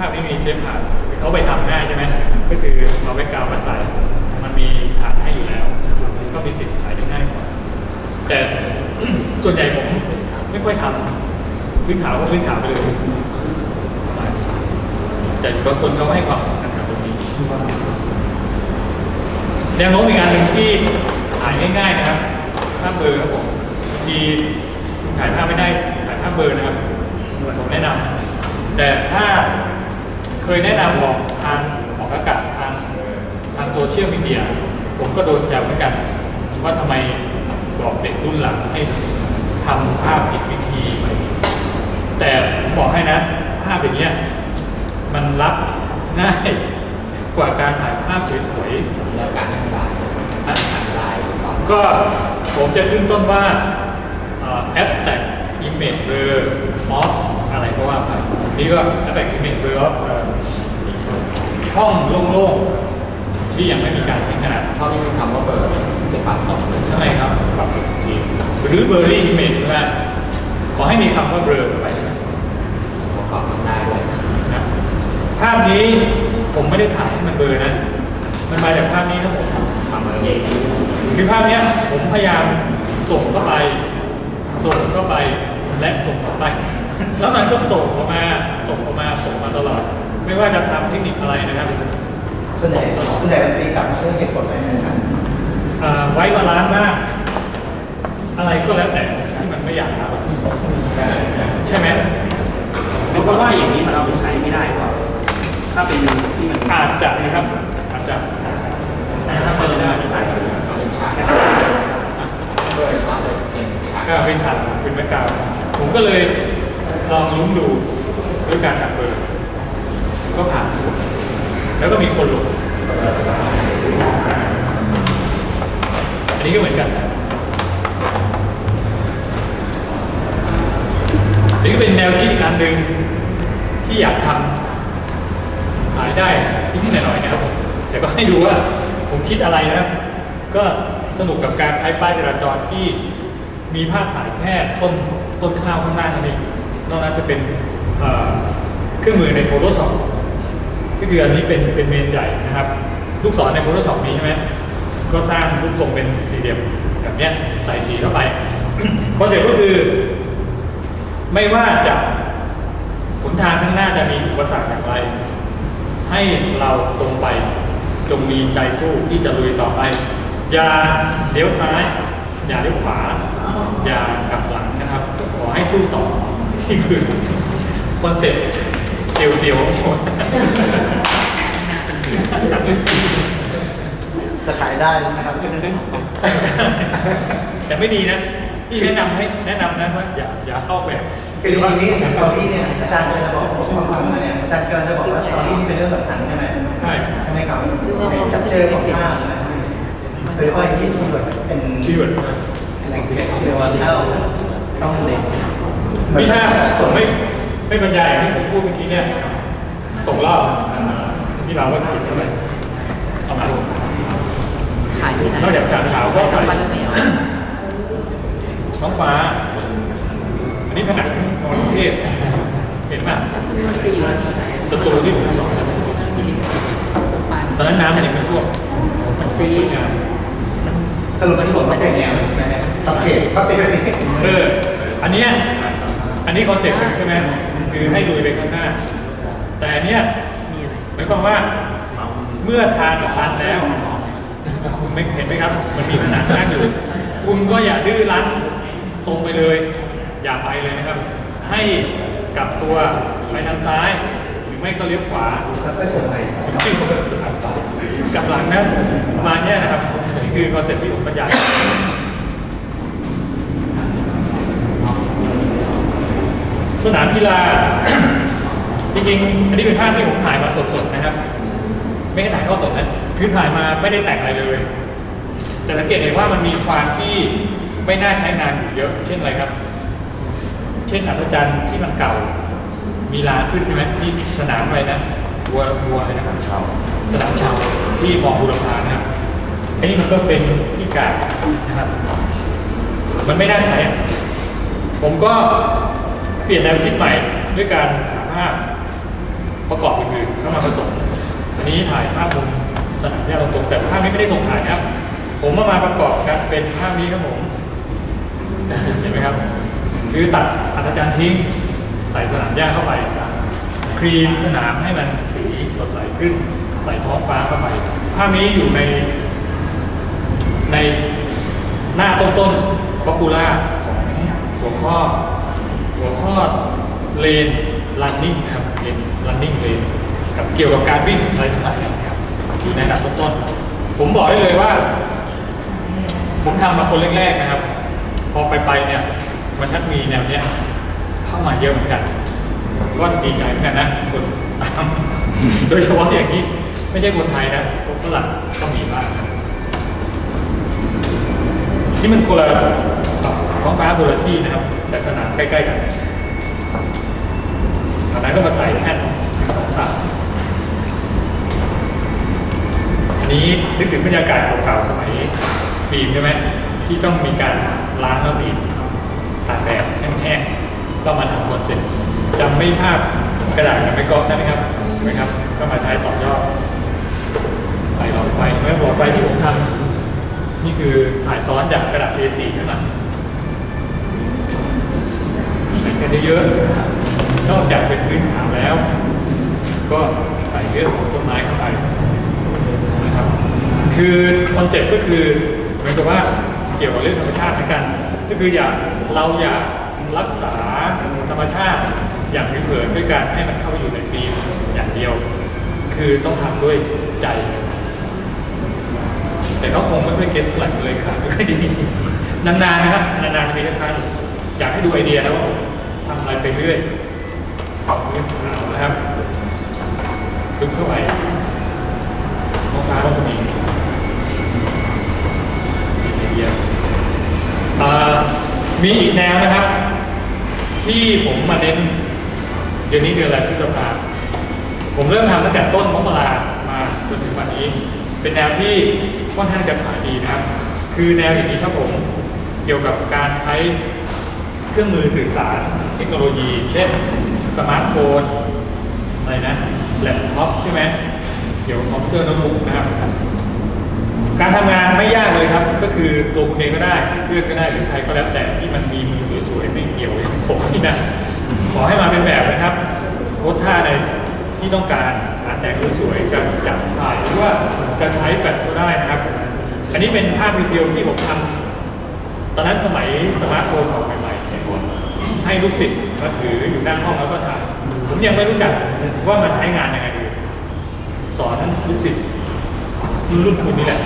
ภาพนี้มีเซฟผ่านเขาไปทำง่ายใช่ไหมก็คือเอาแบ็กกราวด์มาใส่มันมีผ่านให้อยู่แล้ว ก็มีสิทธิ์ขายได้ง่ายกว่าแต่ส่วนใหญ่ผมไม่ค่อยทำพื้นขาวก็พื้นขาวไปเลยแต่บางคนเขาให้ความสำคัญกับตรงนี้แนวโน้มอีกอันหนึ่งที่ถ่ายง่ายๆนะครับภาพเบอร์ครับผมบางทีถ่ายภาพไม่ได้ถ่ายภาพเบอร์นะครับผมแนะนำแต่ถ้า ยแนะนำบอกทางออกอากาศทางทางโซเชียลมีเดีย ผมก็โดนแซวเหมือนกัน ว่าทำไมบอกเด็กรุ่นหลังให้ทำภาพผิดวิธี แต่ผมบอกให้นะ ภาพอย่างเงี้ยมันรับง่ายกว่าการถ่ายภาพสวยๆแล้วการอธิบายอะอธิบายก็ผมจะขึ้นต้นว่าเอ่อ abstract image blur of อะไรก็ว่าไปนี่ก็ abstract image blur of เอ่อ ห้องโล่งๆที่ยังไม่มีการใช้งานเท่าที่มีคำว่าเบอร์จะปัดตกเลยใช่ครับปรับทีหรือ blurry image นะขอให้มีคำว่า blur เข้าไปนะประกอบมันได้เลยภาพนี้ผมไม่ได้ถ่ายให้มันเบลอนะมันมาจากภาพนี้นะผมทำเองคือภาพเนี้ยผมพยายามส่งเข้าไป ส่งเข้าไปและส่งเข้าไป แล้วมันก็ตกออกมาตกออกมาตกมาตลอด ไม่ว่าจะทำเทคนิคอะไรนะครับส่วนใหญ่ส่วนใหญ่มันตีกลับมาเรื่องเหตุผลไหมนะครับอ่าไว้บาลานซ์มาก อะไรก็แล้วแต่ที่มันไม่อยากทำใช่ใช่ใช่ไหมเพราะว่าอย่างนี้มันเอาไปใช้ไม่ได้กว่าถ้าเป็นที่มันอาจจะนะครับอาจจะแต่ถ้าไม่ได้เป็นฉากเบอร์ว่าเลยเป็นฉากก็เป็นฐานเป็นแบ็กกราวด์ผมก็เลยลองลุ้มดูด้วยการทำเบอร์ ก็ผ่าน แล้วก็มีคนหลงอันนี้ก็เหมือนกันอันนี้ก็เป็นแนวคิดอีกอันหนึ่งที่อยากทำขายได้นิดหน่อยๆนะครับแต่ก็ให้ดูว่าผมคิดอะไรนะครับ ก็สนุกกับการใช้ป้ายจราจรที่มีภาพถ่ายแค่ต้นต้นข้าวข้างหน้าเท่านี้นอกนั้นจะเป็นเอ่อเครื่องมือใน Photoshop ก็คืออันนี้เป็นเป็นเมนใหญ่นะครับ ลูกศรใน Photoshop นี้ใช่ไหมก็สร้างรูปทรงเป็นสี่เหลี่ยมแบบนี้ใส่สีเข้าไปคอนเซ็ปต์ก็คือ ไม่ว่าจะหนทางข้างหน้าจะมีอุปสรรคอย่างไร ให้เราตรงไปจงมีใจสู้ที่จะลุยต่อไป อย่าเลี้ยวซ้าย อย่าเลี้ยวขวา อย่ากลับหลังนะครับ ขอให้สู้ต่อนี่คือคอนเซ็ปต์ เซียวๆของผมจะขายได้นะครับ แต่ไม่ดีนะพี่แนะนำให้แนะนำนะว่าอย่าอย่าเข้าแบบคือจริงๆนี่สตอรี่เนี่ยอาจารย์กำลังจะบอกผมฟังฟังมาเนี่ยอาจารย์กำลังจะบอกว่าสตอรี่นี่เป็นเรื่องสำคัญใช่ไหมใช่ใช่ไหมครับจับเจอของภาพนะโดยเฉพาะอย่างยิ่งที่แบบเป็นคีย์เวิร์ดแหล่งเก็บเชื้อวาเซลต้องเหมือนพี่ถ้าภาษาสผกมลไม่ ไม่บรรยายอย่างที่ผมพูดเมื่อกี้เนี่ยตกรอบที่เราก็ขีดเข้าไปเอามาขายที่ไหนนอกจากชาขาวก็ใส่ฟันไม่เอาน้องฟ้า อันนี้ผนังมองเทพเห็นป่ะมันซีอยู่ที่ไหนสตูที่ผมบอกตอนนั้นน้ำมันยังไม่ท่วมมันฟื้นงานสรุปที่ผมมาเป็นแนวตัดเขตก็เป็นแบบนี้เอออันเนี้ยอันนี้คอนเซ็ปต์หนึ่งใช่ไหม คือให้ลุยไปข้างหน้า แต่อันเนี้ยมีอะไรหมายความว่าเมื่อทานกับทานแล้วคุณไม่เห็นไหมครับ มันมีผนังกั้นอยู่คุณก็อย่าดื้อรั้นตรงไปเลย อย่าไปเลยนะครับ ให้กลับตัวไปทางซ้าย หรือไม่ก็เลี้ยวขวาแล้วก็ส่งไปกลับหลังนะประมาณเนี้ยนะครับนี่คือคอนเซ็ปต์ที่ผมบรรยาย สนามกีฬา จริงๆ อันนี้เป็นภาพที่ผมถ่ายมาสดๆนะครับ ไม่ได้ถ่ายทอดสดนะคือถ่ายมาไม่ได้แต่งอะไรเลย แต่สังเกตเห็นว่ามันมีความที่ไม่น่าใช้งานอยู่เยอะ เช่นอะไรครับ เช่นอัศจรรย์ที่มันเก่า มีลาขึ้นใช่ไหมที่สนามอะไรนะวัววัวอะไรนะครับชาวสนามชาวที่มองบุรพานะครับอันนี้มันก็เป็นที่กาดนะครับ มันไม่น่าใช้อะผมก็เปลี่ยนแนวคิดใหม่ด้วยการหาภาพประกอบอื่นๆเข้ามาผสมอันนี้ถ่ายภาพมุมสนามหญ้าตรงแต่ภาพนี้ไม่ได้ส่งถ่ายครับ ผมเอามาประกอบกันเป็นภาพนี้ครับผมเห็นไหมครับ คือตัดอัตจารย์ทิ้งใส่สนามหญ้าเข้าไปครีมสนามให้มันสีสดใสขึ้น ใส่ท้องฟ้าเข้าไปภาพนี้อยู่ในในหน้าต้นๆป๊อปปูล่าของหัวข้อ หัวข้อเลน running นะครับเลน running เลนกับเกี่ยวกับการวิ่งอะไรทั้งหลายนะครับอยู่ในอันดับต้นๆผมบอกได้เลยว่า ผมทำมาคนแรกๆนะครับ พอไปไปๆเนี่ยมันทัดมีแนวเนี้ยเข้ามาเยอะเหมือนกันก็ดีใจเหมือนกันนะคนตามโดยเฉพาะอย่างนี้ไม่ใช่คนไทยนะคนฝรั่งก็มีมากที่มันคนละ ท้องฟ้าคนละที่นะครับ แต่สนามใกล้ๆกันตอนนั้นก็มาใส่แค่สองสามอันนี้นึกถึงบรรยากาศเก่าๆสมัยปีมใช่ไหมที่ต้องมีการล้างแล้วบีบตากแดดแห้งๆก็มาทำบนเสร็จจำไม่ภาพกระดาษกับไม่ก๊อกได้ไหมครับเห็นไหมครับ ก็มาใช้ต่อยอดใส่หลอดไฟเมื่อหลอดไฟที่ผมทำนี่คือถ่ายซ้อนจากกระดาษ A4 ข้างหลัง ใส่กันเยอะๆนอกจากเป็นพื้นขาวแล้ว ก็ใส่เรื่องของต้นไม้เข้าไปนะครับคือคอนเซ็ปต์ก็คือเหมือนกับว่าเกี่ยวกับเรื่องธรรมชาติเหมือนกัน ก็คืออยากเราอยากรักษาธรรมชาติอย่างผิวเผินด้วยการให้มันเข้าอยู่ในฟิล์มอย่างเดียว คือต้องทำด้วยใจ แต่เขาคงไม่ค่อยเก็ตเท่าไหร่เลยค่ะไม่ค่อยดีนานๆนะครับนานๆจะมีครั้งอยากให้ดูไอเดียนะว่า ทำอะไรไปเรื่อยเรื่องขาวนะครับดึงเข้าไปมองฟ้าก็มีมีไอเดียเอ่อมีอีกแนวนะครับ ที่ผมมาเน้นเดือนนี้เดือนอะไรพฤษภาผมเริ่มทำตั้งแต่ต้นมกรามาจนถึงวันนี้ เป็นแนวที่ค่อนข้างจะขายดีนะครับ คือแนวอย่างนี้ครับผมเกี่ยวกับการใช้เครื่องมือสื่อสาร ทคโนโลยี เช่นสมาร์ทโฟนอะไรนะแล็ปท็อปใช่ไหมเกี่ยวกับคอมพิวเตอร์โน้ตบุ๊กนะครับ การทำงานไม่ยากเลยครับ ก็คือตัวคุณเองก็ได้เพื่อนก็ได้หรือใครก็แล้วแต่ที่มันมีมือสวยๆไม่เกี่ยวอย่างผมนี่นะขอให้มาเป็นแบบนะครับโพสท่าในที่ต้องการหาแสงสวยๆจะจับถ่ายหรือว่าจะใช้แฟลชก็ได้นะครับ อันนี้เป็นภาพวิดีโอที่ผมทำตอนนั้นสมัยสมาร์ทโฟนออกใหม่ ให้ลูกศิษย์มาถืออยู่หน้าห้องแล้วก็ถ่ายผมยังไม่รู้จักว่ามันใช้งานยังไงดีสอนลูกศิษย์รุ่นคุณนี่แหละ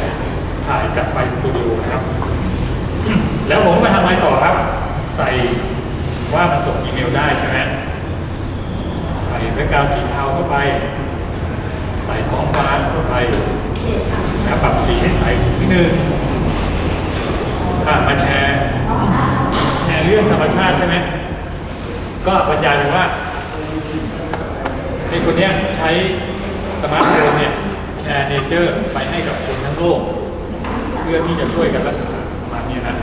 ถ่ายจากไฟสตูดิโอนะครับ แล้วผมมาทำอะไรต่อครับ ใส่ว่ามันส่งอีเมลได้ใช่ไหมใส่แบ็กกราวด์สีเทาเข้าไป ใส่ท้องฟ้าเข้าไปแล้วปรับสีให้ใสนิดนึงมาแชร์ แชร์เรื่องธรรมชาติใช่ไหม ก็บรรยายว่าในคนเนี้ยใช้สมาร์ทโฟนเนี่ยแชร์เนเจอร์ไปให้กับคนทั้งโลก เพื่อที่จะช่วยกันรักษาประมาณนี้นะ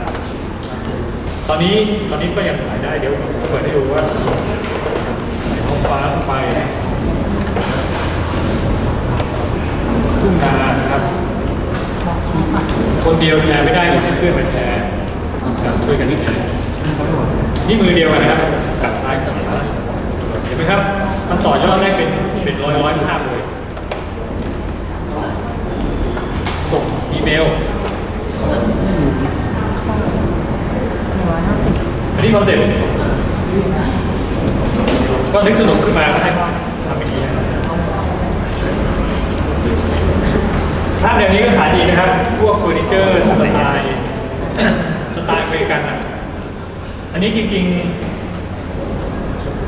ตอนนี้ตอนนี้ก็ยังขายได้เดี๋ยวผมเปิดให้ดูว่าส่งในท้องฟ้าไปทุ่งนาครับ คนเดียวแชร์ไม่ได้ต้องให้เพื่อนมาแชร์ช่วยกันนิดหนึง นี่มือเดียวนะครับกับซ้ายกับขวาเห็นไหมครับมันต่อยอดได้เป็นเป็นร้อยร้อยภาพเลย ส่งอีเมลอันนี้คอนเซ็ปต์ก็นึกสนุกขึ้นมาก็ให้ทำอย่างนี้ภาพแนวนี้ก็ขายดีนะครับ พวกเฟอร์นิเจอร์สไตล์สไตล์อเมริกันนะ อันนี้จริง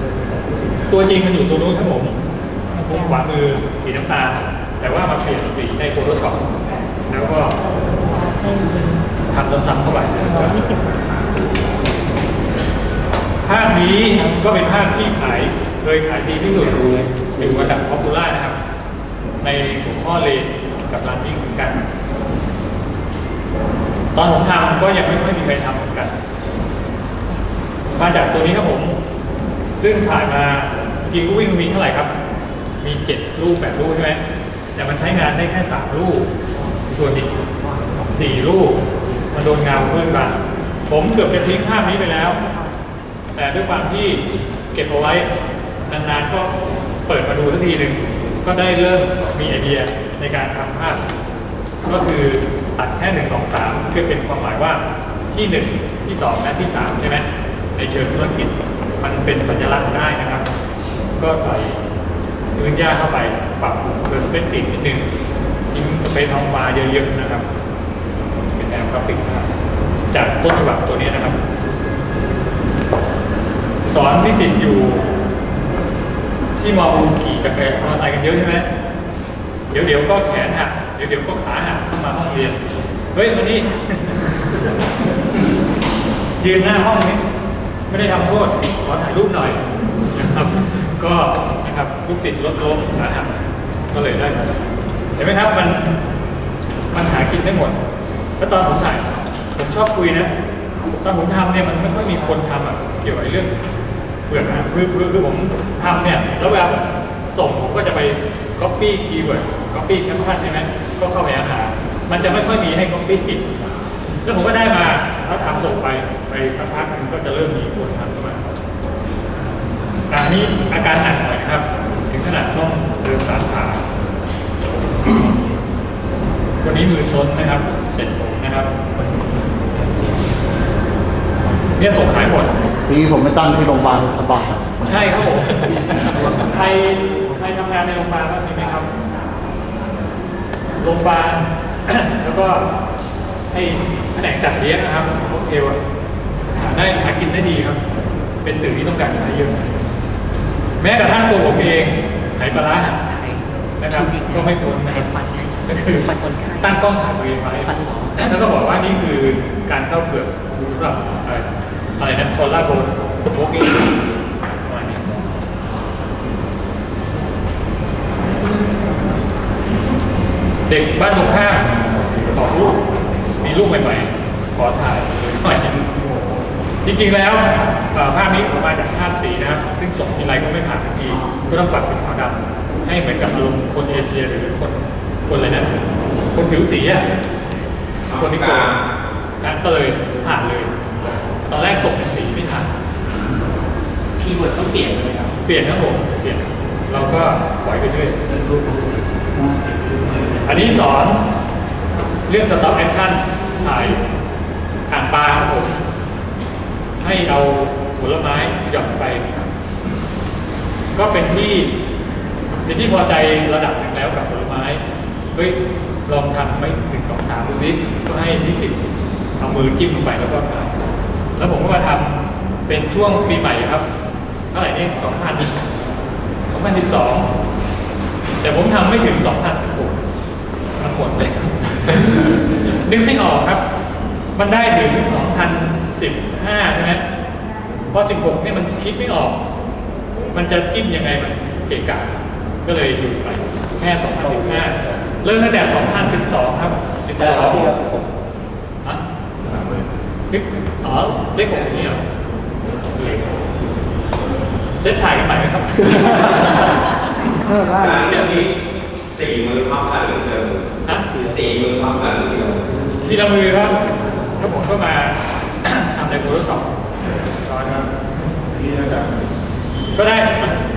ๆ ตัวจริงมันอยู่ตัวนู้นครับผมมุมขวามือสีน้ำตาล แต่ว่ามาเปลี่ยนสีใน Photoshop แล้วก็ทำซ้ำๆเข้าไปภาพนี้ก็เป็นภาพที่ขายเคยขายดีที่สุดอยู่อันดับป๊อปูล่านะครับ ในหัวข้อเลนกับรันนิ่งเหมือนกัน ตอนผมทำก็ยังไม่ค่อยมีใครทำเหมือนกัน มาจากตัวนี้ครับผม ซึ่งถ่ายมาจริงก็วิ่งมีเท่าไหร่ครับ มีเจ็ดลูกแปดลูกใช่ไหมแต่มันใช้งานได้แค่สามลูก ส่วนอีกสี่ลูก มันโดนเงาเพื่อนกันผมเกือบจะทิ้งภาพนี้ไปแล้ว แต่ด้วยความที่เก็บเอาไว้นานๆก็เปิดมาดูสักทีหนึ่งก็ได้เริ่มมีไอเดียในการทำภาพ ก็คือตัดแค่หนึ่งสองสามเพื่อเป็นความหมายว่าที่หนึ่งที่สองและที่สามใช่ไหม ในเชิงธุรกิจมันเป็นสัญลักษณ์ได้นะครับ ก็ใส่พื้นหญ้าเข้าไปปรับเพอร์สเปกทีฟนิดนึงทิ้งสเปซท้องฟ้าเยอะๆนะครับ เป็นแนวกราฟิกนะครับจากต้นฉบับตัวนี้นะครับ สอนนิสิตอยู่ ที่มอบูขี่ จักรยานมอเตอร์ไซค์กันเยอะใช่ไหมเดี๋ยวเดี๋ยวก็แขนหักเดี๋ยวเดี๋ยวก็ขาหักเข้ามาห้องเรียน เฮ้ยมานี่ยืนหน้าห้องนี้ ไม่ได้ทำโทษ ขอถ่ายรูปหน่อยนะครับ ก็นะครับลูกศิษย์ลดล้มขาหักก็เลยได้เห็นไหมครับมันมันหากินได้หมดแล้วตอนผมใส่ผมชอบคุยนะตอนผมทำเนี่ยมันไม่ค่อยมีคนทำอะเกี่ยวกับเรื่องเปลือกนะคือคือคือผมทำเนี่ยแล้วเวลาส่งผมก็จะไป copy keyword copy caption ใช่ไหมก็เข้าไปอาหามันจะไม่ค่อยมีให้ copy แล้วผมก็ได้มาแล้วทำส่งไปไปสักพักหนึงก็จะเริ่มมีคนทำเข้ามาอันนี้อาการหนักหน่อยนะครับ ถึงขนาดต้องเดินสานขาวันนี้มือซนนะครับ เสร็จผมนะครับเนี่ยส่งขายหมดนี่ผมไม่ตั้งที่โรงพยาบาลสบายใช่ครับผมใครใครทำงานในโรงพยาบาลบ้างมีไหมครับโรงพยาบาลแล้วก็ ให้แผนกจัดเลี้ยงนะครับโฮเทลอะหาได้หากินได้ดีครับ เป็นสื่อที่ต้องการใช้เยอะ แม้กระทั่งตัวผมเองไหปลาร้าหักนะครับก็ไม่พ้นนะครับฟันไงก็คือฟันคนไข้ตั้งกล้องถ่ายตัวเองไว้ฟันหมอแล้วก็บอกว่านี่คือการเข้าเปลือกสำหรับเอ่ออะไรนะคอลลาโบนโบกิ้งประมาณนี้เด็กบ้านตรงข้ามบอกลูก มีลูกใหม่ๆขอถ่ายหน่อยจริงๆแล้วเอ่อภาพนี้ผมมาจากภาพสีนะครับ ซึ่งส่งทีไรก็ไม่ผ่านทันทีก็ต้องปรับเป็นขาวดำให้เหมือนกับอารมณ์คนเอเชียหรือคนคนอะไรนะคนผิวสีอะคนที่โกงนะก็เลยผ่านเลย ตอนแรกส่งเป็นสีไม่ผ่านคีย์เวิร์ดต้องเปลี่ยนเลยครับเปลี่ยนครับผมเปลี่ยนเราก็ปล่อยไปเรื่อยอันนี้สอนเรื่อง stop action ถ่ายอ่างปลาครับผมให้เอาผลไม้หย่อนไป ก็เป็นที่เป็นที่พอใจระดับหนึ่งแล้วกับผลไม้เฮ้ยลองทำไม่หนึ่งสองสามดูดิก็ให้ที่สิบเอามือจิ้มลงไปแล้วก็ถ่ายแล้วผมก็มาทำเป็นช่วงปีใหม่ครับเท่าไหร่นี่สองพันสองพันสิบสองแต่ผมทำไม่ถึงสองพันสิบหกมันหมดเลย นึกไม่ออกครับ มันได้ถึงสองพันสิบห้าใช่ไหมเพราะสิบหกเนี่ยมันคิดไม่ออก มันจะจิ้มยังไงมันเกะกะก็เลยหยุดไปแค่สองพันสิบห้าเริ่มตั้งแต่สองพันสิบสองครับสิบแต่สองที่เราสิบหกอะนึกอ๋อ เลขหกนี่เหรอเซตถ่ายกันใหม่ไหมครับ เออได้หลังจากนี้สี่มือพร้อมกันหรือเดิมฮะ สี่มือพร้อมกันหรือเดิมทีละมือครับแล้วผมก็มา ทำในโทรศัพท์ซ้อนครับก็ได้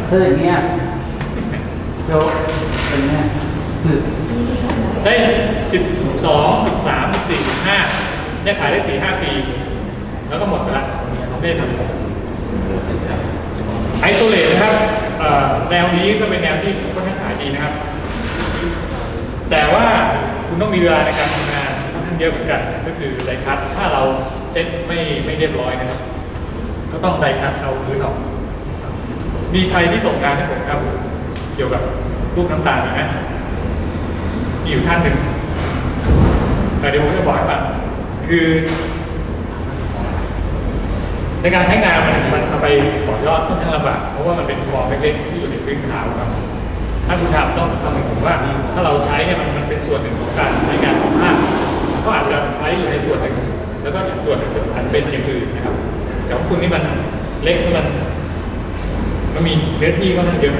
คืออย่างเงี้ยเดี๋ยวเป็นเงี้ยได้สิบสองสิบสามสิบสี่สิบห้าเนี่ยขายได้สี่ห้าปี แล้วก็หมดไปละไม่ได้ทำไอโซเลตนะครับแนวนี้ก็เป็นแนวที่ค่อนข้างขายดีนะครับ แต่ว่าคุณต้องมีเวลาในการทำงานค่างเยอะเหมือนกันก็คือไดคัตถ้าเราเซ็ตไม่ไม่เรียบร้อยนะครับ ก็ต้องไดคัตเอาพื้นออกมีใครที่ส่งงานให้ผมครับ เกี่ยวกับรูปน้ำตาลไหมนะมีอยู่ท่านหนึ่งแต่เดี๋ยวผมจะบอกให้ฟังคือ ในการใช้งานมันมันเอาไปต่อยอดค่อนข้างลำบากเพราะว่ามันเป็นฟอร์มเล็กๆที่อยู่ในพื้นขาวครับ ถ้าคุณทำต้องทำให้ผมว่าถ้าเราใช้เนี่ยมันมันเป็นส่วนหนึ่งของการใช้งานของภาพก็อาจจะใช้อยู่ในส่วนหนึ่ง แล้วก็ส่วนหนึ่งจะอาจจะเป็นอย่างอื่นนะครับแต่ของคุณนี่มันเล็กมันมันมีเนื้อที่ค่อนข้างเยอะ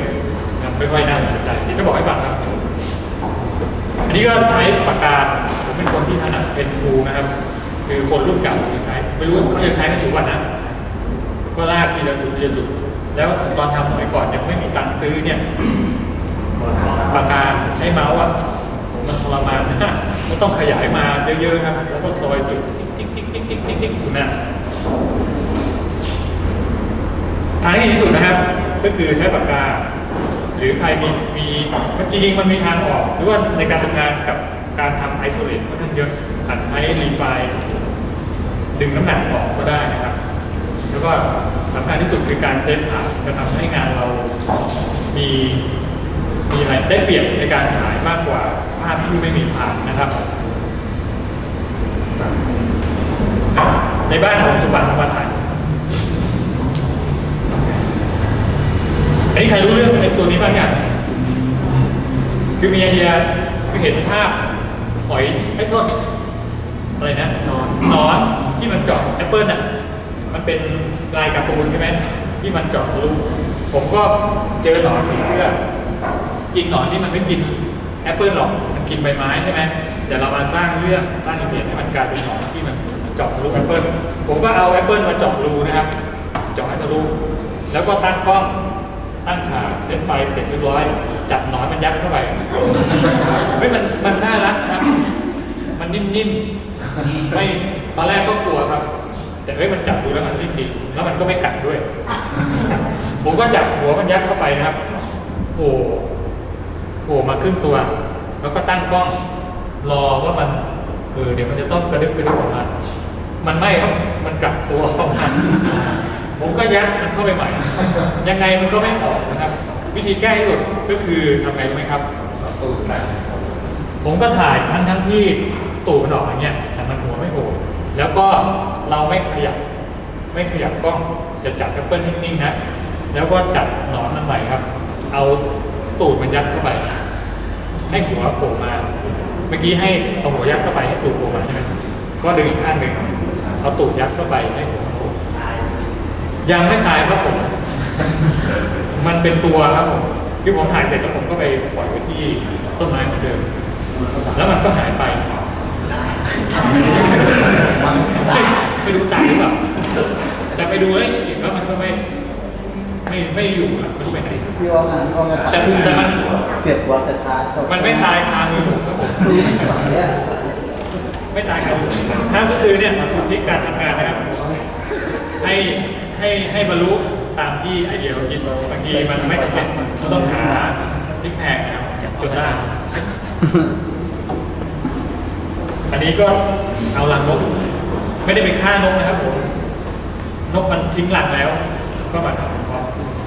นะไม่ค่อยน่าสนใจเดี๋ยวจะบอกให้ฟังครับ อันนี้ก็ใช้ปากกาผมเป็นคนที่ถนัดเป็นครูนะครับ คือคนรุ่นเก่ายังใช้ ไม่รู้เขายังใช้กันอยู่วันนะก็ลากทีละจุดทีละจุด แล้วตอนทำสมัยก่อนยังไม่มีตังค์ซื้อเนี่ย ปากกาใช้เมาส์อะผมมันทรมานมากก็ต้องขยายมาเยอะๆครับ แล้วก็ซอยจุดจิ๊กจิ๊กจิ๊กจิ๊กจิ๊กจิ๊กอยู่นั่นทางที่ดีที่สุดนะครับ ก็คือใช้ปากกา หรือใครมีมีจริงๆมันมีทางออก หรือว่าในการทำงานกับการทำไอโซเลตค่อนข้งเยอะอาจจะใช้รีไฟดึงน้ำหนักออกก็ได้นะครับ แล้วก็สำคัญที่สุดคือการเซฟผ่าจะทำให้งานเรามี มีอะไรได้เปรียบในการขายมากกว่าภาพที่ไม่มีผ่านนะครับ ในบ้านของสุบันมาถ่ายอันนี้ใครรู้เรื่องไอ้ตัวนี้บ้างยังคือมีไอเดียคือเห็นภาพหอยไอ้โทษอะไรนะนอนนอนที่มันเจาะแอปเปิลอะมันเป็นลายการ์ตูนใช่ไหมที่มันเจาะทะลุผมก็เจอหนอนผีเสื้อ จริงหนอนนี่มันไม่กินแอปเปิลหรอกมันกินใบไม้ใช่ไหมเดี๋ยวเรามาสร้างเรื่องสร้างอิมเมจให้มันกลายเป็นหนอนที่มันเจาะทะลุแอปเปิลผมก็เอาแอปเปิลมาเจาะรูนะครับเจาะให้ทะลุแล้วก็ตั้งกล้องตั้งฉากเซตไฟเสร็จเรียบร้อย จับหนอนมันยัดเข้าไปเฮ้ยมันมันน่ารักนะครับมันนิ่มๆไม่ตอนแรกก็กลัวครับ แต่เฮ้ยมันจับดูแล้วมันนิ่มดีแล้วมันก็ไม่กัดด้วย ผมก็จับหัวมันยัดเข้าไปนะครับ โอ้ โผล่มาครึ่งตัว แล้วก็ตั้งกล้องรอว่ามันเออเดี๋ยวมันจะต้องกระดึบกระดึบออกมา มันไม่ครับมันกลับตัวออกมาผมก็ยัดมันเข้าไปใหม่ ยังไงมันก็ไม่ออกนะครับ วิธีแก้ให้หลุดก็คือทำไงรู้ไหมครับตู้ใส่ผมก็ถ่ายทั้งทั้งที่ตูดมันออกอย่างเงี้ยแต่มันหัวไม่โผล่แล้วก็เราไม่ขยับ ไม่ขยับกล้องจะจับแอปเปิลนิ่งๆนะแล้วก็จับหนอนมันใหม่ครับ เอาตูดมันยัดเข้าไป ให้หัวโผล่มา เมื่อกี้ให้เอาหัวยัดเข้าไปให้ตูดโผล่มาใช่ไหมก็ดึงอีกข้างหนึ่งเอาตูดยัดเข้าไปให้หัวโผล่ยังไม่ตายครับผม มันเป็นตัวครับผมคือผมถ่ายเสร็จแล้วผมก็ไปปล่อยไว้ที่ต้นไม้เหมือนเดิม แล้วมันก็หายไปไปดูตายหรือเปล่าแต่ไปดูแล้วอีกแล้วมันก็ไม่ ไม่ไม่อยู่อะมันไปไหนพี่ว่ามันก็มันแต่แต่มันเสียบหัวเสียบท้ายมันไม่ตายคามือผมครับผมดูสองเนี่ยไม่ตายครับถ้าก็คือเนี่ยอยู่ที่การทำงานนะครับ ให้ให้ให้บรรลุตามที่ไอเดียเราคิดบางทีมันไม่จำเป็นก็ต้องหาทิกแพงนะครับจนได้อันนี้ก็เอาลังนกไม่ได้ไปฆ่านกนะครับผมนกมันทิ้งรังแล้ว ก็มาทำพอ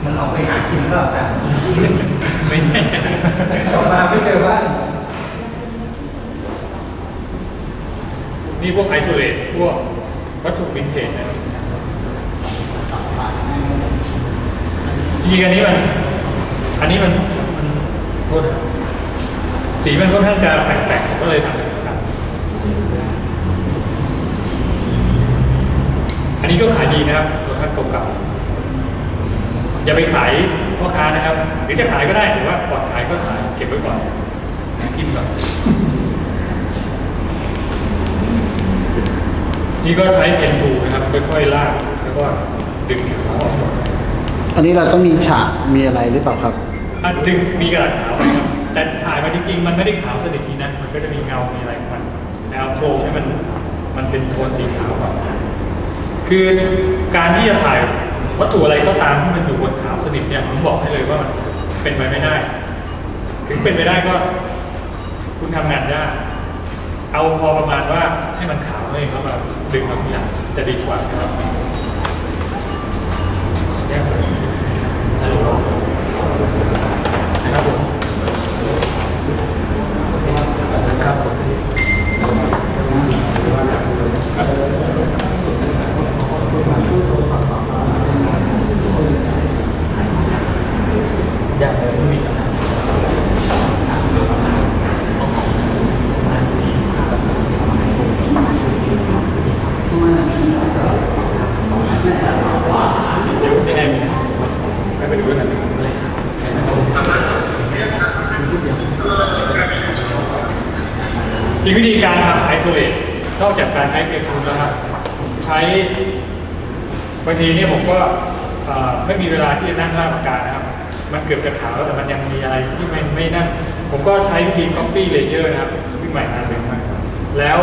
มันออกไปหากินก็อาจารย์ไม่แน่ออกมาไม่เจอบ้านนี่พวกไอโซเลตพวกวัตถุวินเทจนะจริงๆอันนี้มัน อันนี้มันมันโทษสีมันค่อนข้างจะแปลกๆผมก็เลยทำเป็นสีดำอันนี้ก็ขายดีนะครับตัวท่านเก่าๆ อย่าไปขายพ่อค้านะครับ หรือจะขายก็ได้แต่ว่าก่อนขายก็ขายเก็บไว้ก่อนนะกินก่อนนี่ก็ใช้เพนทูนะครับค่อยๆลากแล้วก็ดึงขาวออกหมดอันนี้เราต้องมีฉากมีอะไรหรือเปล่าครับอะดึงมีกระดาษขาวไว้ครับแต่ถ่ายมาจริงๆ มันไม่ได้ขาวสนิทนี้นะ มันก็จะมีเงา มีอะไรของมันแต่เอาโครงให้มัน มันเป็นโทนสีขาวก่อนคือการที่จะถ่าย วัตถุอะไรก็ตามที่มันอยู่บนขาวสนิทเนี่ยผมบอกให้เลยว่ามันเป็นไปไม่ได้ ถึงเป็นไปได้ก็ คุณทำงานยากเอาพอประมาณว่าให้มันขาวเลยครับมาดึงมาทีหลังจะดีกว่านะครับแยกเลยฮัลโหลนะครับผมครับผมอยากเลยไม่มีปัญหา เอีกวิธีการทำไอโซเลตนอกจากการใช้เปียกปูนแล้วครับใช้บางทีเนี่ยผมก็เอ่อไม่มีเวลาที่จะนั่งหน้าปากกานะครับ มันเกือบจะขาวแล้วแต่มันยังมีอะไรที่ไม่ไม่นั่น ผมก็ใช้วิธี copy layer นะครับวิ่งใหม่อันหนึ่งมาแล้ว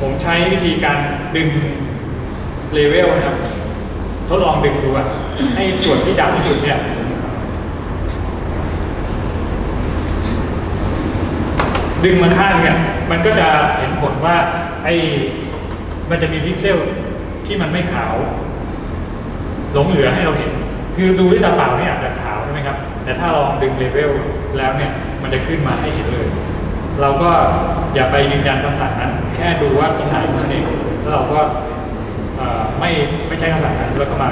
ผมใช้วิธีการ ดึงเลเวลนะครับทดลองดึงดูอะให้ส่วนที่ดำที่สุดเนี่ยดึงมาข้างเนี่ยมันก็จะเห็นผลว่าไอ้มันจะมีพิกเซลที่มันไม่ขาว หลงเหลือให้เราเห็น คือดูด้วยตาเปล่าเนี่ยอาจจะขาวใช่ไหมครับ แต่ถ้าลองดึงเลเวลแล้วเนี่ยมันจะขึ้นมาให้เห็นเลย เราก็อย่าไปยืนยันคำสั่งนั้น แค่ดูว่าตรงไหนนั่นเอง แล้วเราก็ไม่ไม่ใช่คำสั่งนั้นแล้วก็มา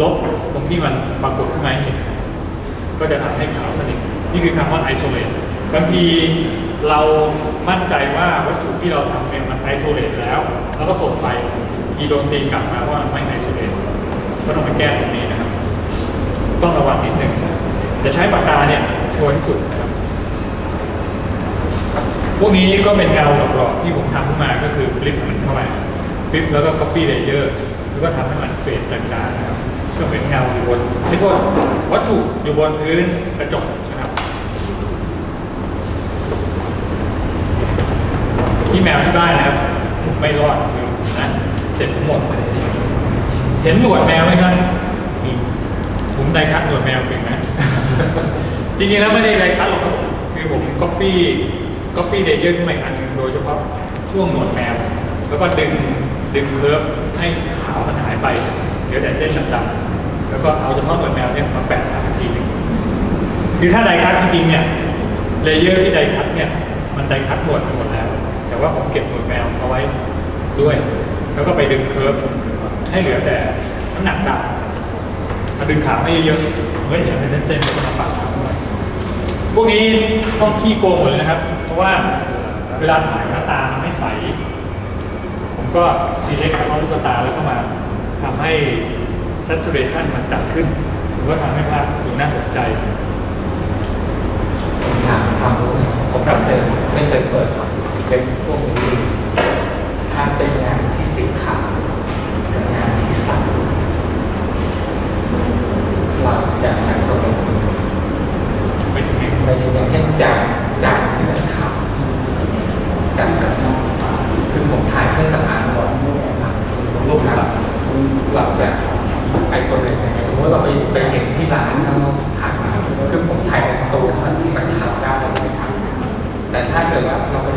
ลบตรงที่มันปรากฏขึ้นมาให้เห็นก็จะทำให้ขาวสนิทนี่คือคำว่า isolate บางทีเรามั่นใจว่าวัตถุที่เราทำเป็นมัน isolate แล้ว แล้วก็ส่งไปทีโดนตีกลับมาว่าไม่ isolate ก็ต้องไปแก้ตรงนี้นะครับ ต้องระวังนิดนึงจะใช้ปากกาเนี่ยชัวร์ที่สุดนะครับพวกนี้ก็เป็นเงาหลอกๆที่ผมทำขึ้นมาก็คือฟลิปมันเข้ามา ฟิปแล้วก็ copy layer แล้วก็ทำให้มันเฟดจางๆนะครับก็เป็นเงาอยู่บนไม่โทษวัตถุอยู่บนพื้นกระจกนะครับที่แมวที่บ้านนะครับไม่รอดนะเสร็จทั้งหมดเลยเห็นหนวดแมวไหมครับมีผมไดคัดหนวดแมวเก่งนะจริงๆแล้วไม่ได้ไดคัดหรอกคือผมก๊อปปี้ก๊อปปี้เลเยอร์ขึ้นมาอีกอันหนึงโดยเฉพาะช่วงหนวดแมว แล้วก็ดึง ดึงเคิร์ฟให้ขาวมันหายไปเหลือแต่เส้นดำๆแล้วก็เอาเฉพาะหนวดแมวเนี่ยมาแปะทาอีกทีหนึงคือถ้าไดคัดจริงๆเนี่ยเลเยอร์ที่ไดคัดเนี่ยมันไดคัดหนวดไปหมดแล้ว แต่ว่าผมเก็บหนวดแมวเอาไว้ด้วย แล้วก็ไปดึงเคิร์ฟให้เหลือแต่น้ำหนักดำมาดึงขาวให้เยอะๆเมื่อเห็นเป็นเส้นๆก็มาปักขาวไว้พวกนี้ต้องขี้โกงหมดเลยนะครับ เพราะว่าเวลาถ่ายหน้าตามันไม่ใส ก็ซีเล็กเอาลูกตาแล้วก็มาทำให้ saturation มันจัดขึ้นหรือว่าทำให้ภาพดูน่าสนใจถามความรู้หน่อยผมไม่เคยไม่เคยเปิดครับเป็นพวกนี้ถ้าเป็นงานที่สีขาวกับงานที่สันเราจะหาตัวเองไปถึงนี้ไปถึงอย่างเช่นจานจานที่มันข รูปแบบเราจะไอตัวเองสมมติเราไปไปเห็นที่ร้านข้างนอกถ่ายมาคือผมถ่ายในสตูมันมันขาวได้เลยครับแต่ถ้าเกิดว่าเราไป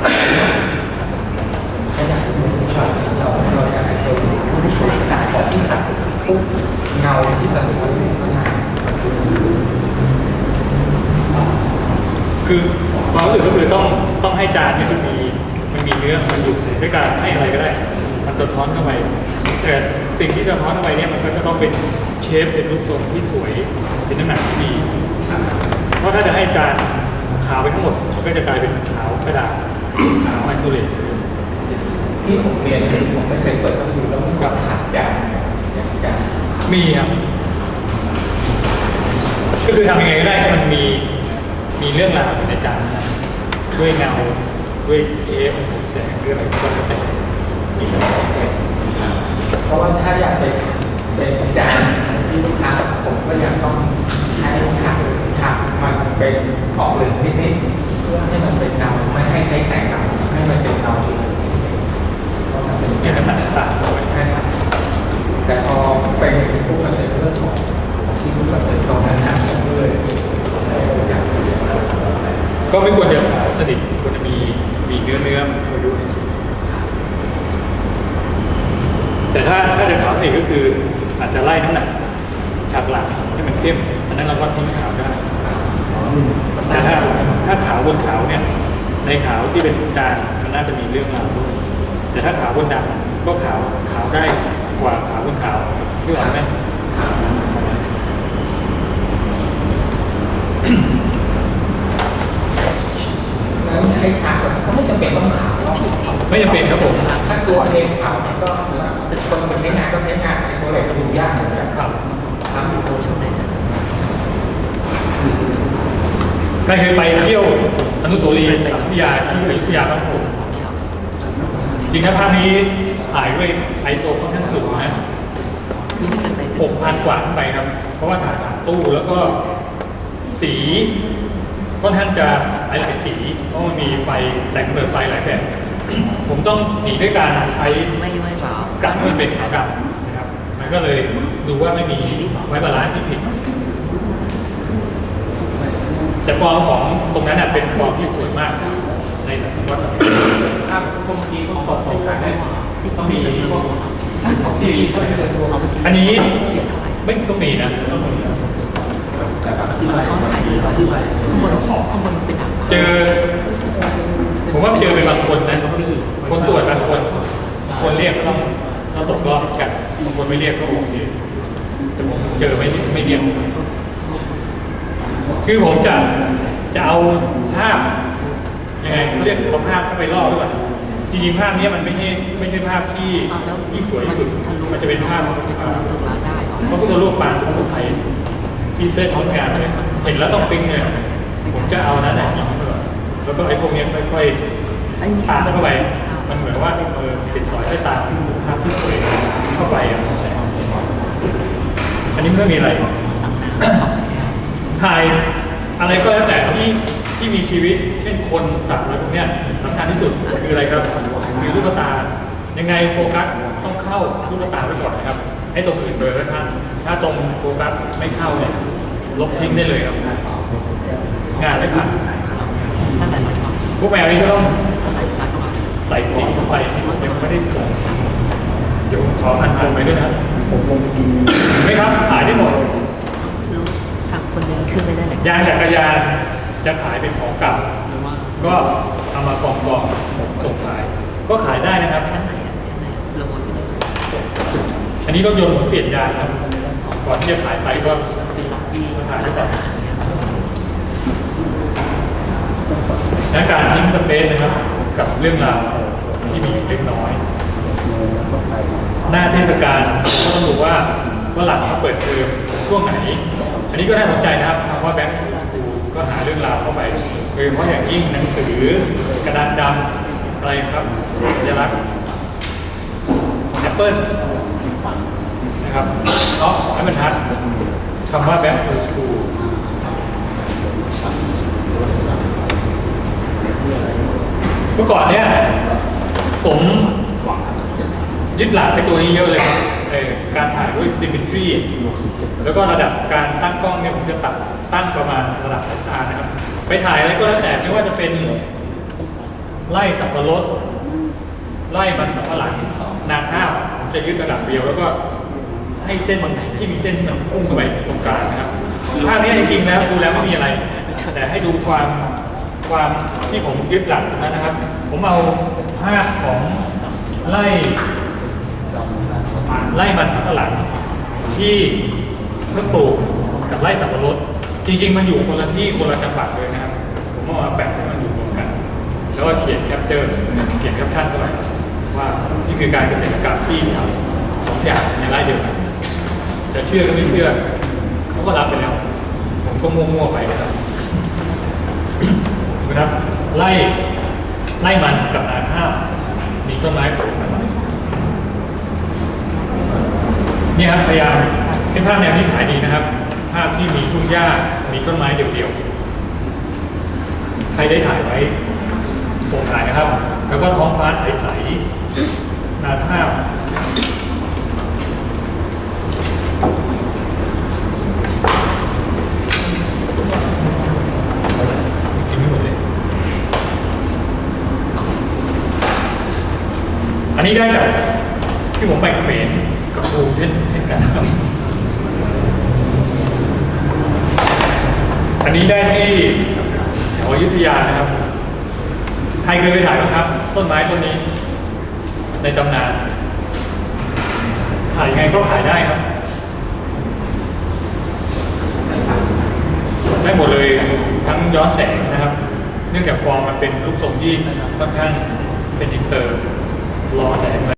ถ้าอยากดูช็อตเราเราอยากให้ตัวตัดของที่สัตว์ปุ๊บเงาที่สัตว์มันอยู่ข้างในคือความรู้สึกก็คือต้องต้องให้จานเนี่ยมันมีมันมีเนื้อมันอยู่ด้วยการให้อะไรก็ได้ มันสะท้อนเข้าไป แต่สิ่งที่สะท้อนเข้าไปเนี่ยมันก็จะต้องเป็นเชฟเป็นรูปทรงที่สวยเป็นน้ำหนักที่ดี เพราะถ้าจะให้จานขาวไปทั้งหมดมันก็จะกลายเป็นขาวกระดาษขาวไอโซเลตที่ผมเรียนคือผมไม่เคยเปิดเข้าไปดูแล้วมันก็ขาดจานจานมีครับก็คือทำยังไงก็ได้ให้มันมีมีเรื่องราวอยู่ในจานนั้นด้วยเงาด้วยเชฟแสงด้วยอะไรก็แล้วแต่เพ ราะว่าถ้าอยากเป็นเป็นจานที่ลูกค้าผมก็อยากต้องให้ขัดขัดมันเป็นออกเหลืองนิดๆเพื่อให้มันเป็นเงาไม่ให้ใช้แสงดำให้มันเป็นเงาอยู่เพราะมันเป็นเป็นน้ำหนักต่างๆด้วยใช่ครับแต่พอเป็นพวกมันเป็นเรื่องของที่พูดแบบเป็นตรงนั้นนะผมก็เลยใช้ตัวอย่างก็ไม่ควรจะขาวสนิทควรจะมีมีเนื้อเนื้อมาด้วย แต่ถ้าถ้าจะขาวสนิทก็คืออาจจะไล่น้ำหนักฉากหลังให้มันเข้มอันนั้นเราก็ทิ้งขาวได้แต่ถ้าถ้าขาวบนขาวเนี่ยในขาวที่เป็นจานมันน่าจะมีเรื่องราวด้วยแต่ถ้าขาวบนดำก็ขาวขาวได้กว่าขาวบนขาวที่ว่าไหมแล้วใช้ฉากแบบก็ไม่จำเป็นต้องขาวหรอกไม่จำเป็นครับผมถ้า ตัวเองขาเนี่ยก็ถือว่าคนมันใช้งานก็ใช้งานในตัวเหลกดูยากเหมือนกันครับทำอยู่ตัวช่วงไหนใครเคยไปเที่ยวอนุสาวรีย์สามพิยาที่อยุธยาบ้างผมจริงนะภาพนี้ถ่ายด้วยไอโซค่อนข้างสูงนะหกพันกว่าขึ้นไปครับ เพราะว่าถ่ายผ่านตู้แล้วก็สีค่อนข้างจะหลายสีเพราะมันมีไฟแต่งเปิดไฟหลายแบบ ผมต้องหนีด้วยการใช้ไม่ไม่เปล่ากัดมันเป็นขาวดำนะครับ มันก็เลยดูว่าไม่มีไว้บาลานซ์ที่ผิด แต่ฟอร์มของตรงนั้นน่ะเป็นฟอร์มที่สวยมาก ในสังวัตถ้าพวกนี้พวกของของขายได้ต้องมีพวกที่มีเขาจะตัวอันนี้เสียเท่าไหร่ไม่ต้องมีนะแต่แบบที่ไปเขาขายดีกว่าที่ไปข้างบนข้างบนเป็นดาดฟ้าเจอ ผมว่าเจอเป็นบางคนนะคนตรวจบางคน คนเรียกก็ต้องต้องตกรอบกันบางคนไม่เรียกก็โอเคแต่ผมเจอไม่ไม่เรียกคือผมจะจะเอาภาพยังไงเขาเรียกเอาภาพเข้าไปล่อด้วยจริงๆภาพนี้มันไม่ใช่ไม่ใช่ภาพที่ที่สวยที่สุด มันจะเป็นภาพเป็นทะลุตรงร้านได้เหรอพระพุทธรูปปางสุโขทัยที่เซตท้องงานเลยเห็นแล้วต้องปิ๊งเนี่ยผมจะเอานั้นแหละ แล้วก็ไอ้พวกเนี้ยค่อยไอ้นี่ๆตามเข้าไป มันเหมือนว่าเออติดสอยไปตามภาพที่สวยเข้าไปอะอันนี้ไม่มีอะไรสั่งน้ำสองถ่ายอะไรก็แล้วแต่ที่ที่มีชีวิต เช่นคนสัตว์อะไรพวกเนี้ยสำคัญที่สุดคืออะไรครับคือลูกตา ยังไงโฟกัสต้องเข้าลูกตาไว้ก่อนนะครับ ให้ตรงอื่นเลยก็ช่างถ้าตรงโฟกัสไม่เข้าเนี่ยลบทิ้งได้เลยครับ งานไม่ผ่าน ตั้งแต่ร้อยกว่าพวกแมวนี้ก็ต้องตั้งแต่ร้อยกว่าใส่สีเข้าไปที่ผมยังไม่ได้ส่งเดี๋ยวผมขอพันพันไปด้วยนะครับผมลงกินไม่ครับขายได้หมดแล้วสั่งคนหนึงขึ้นไม่ได้เลยยางจักรยานจะขายเป็นของเก่าหรือว่าก็เอามากองกองผมส่งขาย ก็ขายได้นะครับ ชั้นไหนอะชั้นไหนระบบที่ไม่สุดอันนี้รถยนต์ผมเปลี่ยนยางครับก่อนที่จะขายไปก็เป็นล็อบบี้มาถ่ายร้านก่ออาน และการทิ้งสเปซนะครับกับเรื่องราวที่มีอยู่เล็กน้อย หน้าเทศกาลก็ต้องดูว่าฝรั่งเขาเปิดเทอมช่วงไหน อันนี้ก็น่าสนใจนะครับคำว่า back to school ก็หาเรื่องราวเข้าไปโดยเฉพาะอย่างยิ่งหนังสือกระดานดำอะไรครับสัญลักษณ์แอปเปิลนะครับเนาะให้มันทัดคำว่า back to school เมื่อก่อนเนี่ยผมยึดหลักไปตัวนี้เยอะเลยเออการถ่ายด้วย symmetry แล้วก็ระดับการตั้งกล้องเนี่ยผมจะตัดตั้งประมาณระดับสายตานะครับ ไปถ่ายอะไรก็แล้วแต่ไม่ว่าจะเป็นไล่สับปะรดไล่มันสับปะหลังนาข้าวผมจะยึดระดับเดียวแล้วก็ให้เส้นมันที่มีเส้นที่มันพุ่งเข้าไปตรงกลางนะครับภาพนี้จริงๆแล้วดูแล้วไม่มีอะไร แต่ให้ดูความ ความที่ผมยึดหลักนั้นนะครับ ผมเอาภาพของไล่ไล่มันสับปะหลังที่เพิ่งปลูกกับไล่สับปะรดจริงๆ มันอยู่คนละที่คนละจังหวัดเลยนะครับผมเอามาแปะให้มันอยู่รวมกัน แล้วก็เขียนแคปเจอร์เขียนแคปชั่นเข้าไปว่านี่คือการเกษตรกรรมที่ทำสองอย่างในไร่เดียวกันจะเชื่อก็ไม่เชื่อเขาก็รับไปแล้ว ผมก็มั่วๆไปนะครับ นะครับ ไล่ไล่มันกับนาข้าวมีต้นไม้ปลูกนนี่ครับพยายามเป็นภาพแนวที่ขายดีนะครับ ภาพที่มีทุ่งหญ้ามีต้นไม้เดี่ยวๆ ใครได้ถ่ายไว้ส่งถ่ายนะครับ แล้วก็ท้องฟ้าใสๆนาข้าวกินไม่หมดเลย อันนี้ได้จากที่ผมไปเขมรกับครูเช่นกันครับอันนี้ได้ที่แถวอยุธยานะครับ ใครเคยไปถ่ายบ้างครับ ต้นไม้ต้นนี้ ในตำนาน ถ่ายยังไงก็ขายได้ครับ ได้หมดเลยทั้งย้อนแสงนะครับ เนื่องจากฟอร์มมันเป็นรูปทรงที่ค่อนข้างเป็นอินเตอร์ รอแสงไป